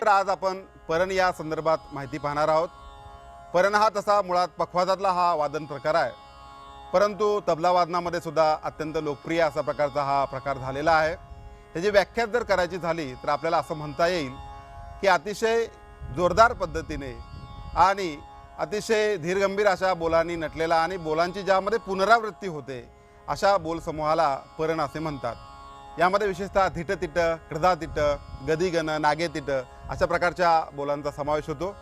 तर आज आपण परण या संदर्भात माहिती पाहणार आहोत. परण हा तसा मुळात पखवाजातला हा वादन प्रकार आहे. परंतु तबला वादनामध्ये सुद्धा अत्यंत लोकप्रिय असा प्रकारचा हा प्रकार झालेला आहे. त्याची व्याख्या जर करायची झाली तर आपल्याला असं म्हणता येईल की अतिशय जोरदार पद्धतीने आणि अतिशय धीरगंभीर अशा बोलांनी नटलेला आणि बोलांची ज्यामध्ये पुनरावृत्ती होते अशा बोल समूहाला परण असे म्हणतात. यामध्ये विशेषतः धिटतिट क्रदातिट गदिगन नागेतिट अशा प्रकारच्या बोलांचा समावेश होतो.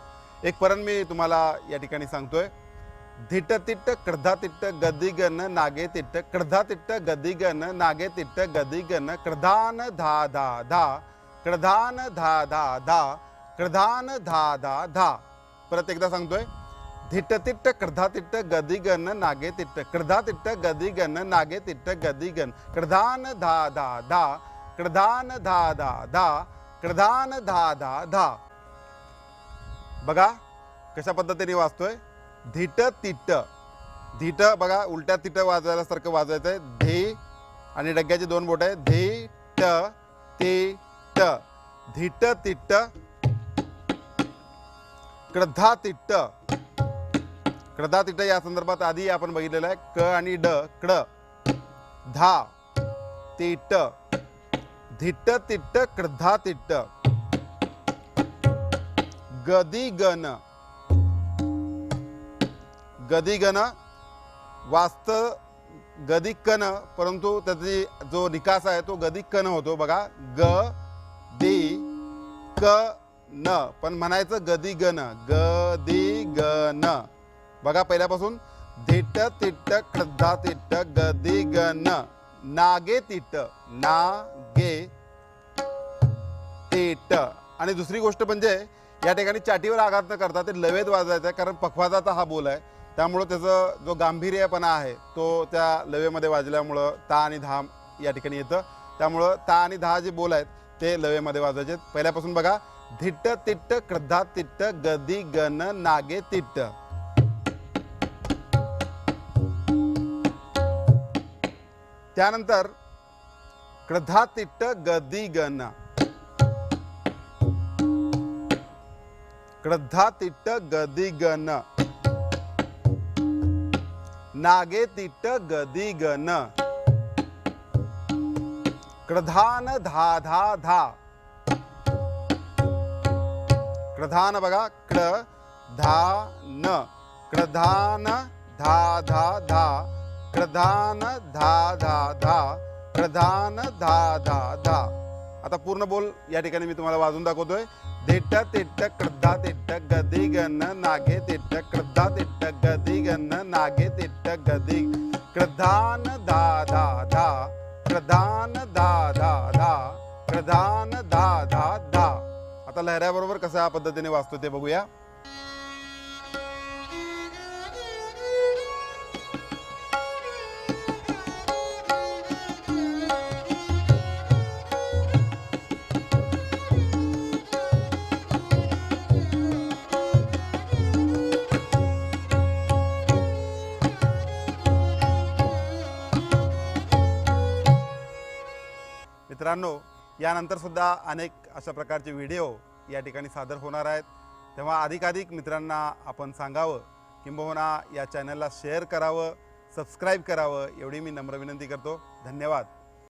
एक परण मी तुम्हाला या ठिकाणी सांगतोय. धिटतिट्ट क्रधातिट्ट गदिगन नागेतिट्ट क्रधातिट्ट गदिगन नागेतिट्ट गदिगन कृधान धा धा धा कृधान धा धा धा कृधान धा धा धा. परत एकदा सांगतोय. धिटतिट्ट क्रधातिट्ट गदिगन नागेतिट्ट क्रधातिट्ट गदिगन नागेतिट्ट गदिगन कृधान धा धा धा कृधान धा धा धा कृधान धा धा धा बघा कशा पद्धतीने वाचतोय धिट तिट्ट धिट बघा उलट्या तिट वाजवायसारखं वाजवायचंय धे आणि डग्याचे दोन बोट आहे धे ट ते ट धिट तिट्ट क्रधा तिट्ट कडदा तिट या संदर्भात आधी आपण बघितलेलं आहे. क आणि ड कड. धा तिट्ट धिट्ट तिट्ट क्रधा तिट्ट गदिगन गदिगन वास्त गदिकन परंतु त्याची जो निकास आहे तो गदिकन होतो बघा. ग दी क न. पण म्हणायचं गदिगन गदिगन बघा पहिल्यापासून. धिट्ट तिट्ट क्रद्धा तिट्ट गदिगन नागे तिट्ट नागे तिट्ट. आणि दुसरी गोष्ट म्हणजे या ठिकाणी चाटीवर आघात न करता ते लवेत वाजायचं आहे कारण पखवाजाचा हा बोल आहे. त्यामुळं त्याचं जो गांभीर्यपणा आहे तो त्या लवेमध्ये वाजल्यामुळं ता आणि धा या ठिकाणी येतं. त्यामुळं ता आणि धा जे बोल आहेत ते लवेमध्ये वाजायचे आहेत. पहिल्यापासून बघा धिट्ट तिट्ट क्रद्धा तिट्ट गदी गन नागे तिट्ट. त्यानंतर क्रधा तिट्ट गदी गण क्रधा तिट्ट गदी गण नागे तिट्ट गदी गण क्रधान धा धा धा. क्रधान बघा क्र धा न क्रधान धा धा धा. प्रधान धा धा धा प्रधान धा धा धा. आता पूर्ण बोल या ठिकाणी मी तुम्हाला वाजून दाखवतोय. धिट्ट तेट क्रद्धा तेट गदी गण नागे तेट क्रद्धा तेट गदी गण नागे तेट गदी. प्रधान धा धा धा प्रधान धा धा धा प्रधान धा धा धा. आता लहऱ्याबरोबर कसा पद्धतीने वाचतो ते बघूया. मित्रांनो यानंतरसुद्धा अनेक अशा प्रकारचे व्हिडिओ या ठिकाणी सादर होणार आहेत. तेव्हा अधिकाधिक मित्रांना आपण सांगावं किंबहुना या चॅनलला शेअर करावं सबस्क्राईब करावं एवढी मी नम्र विनंती करतो. धन्यवाद.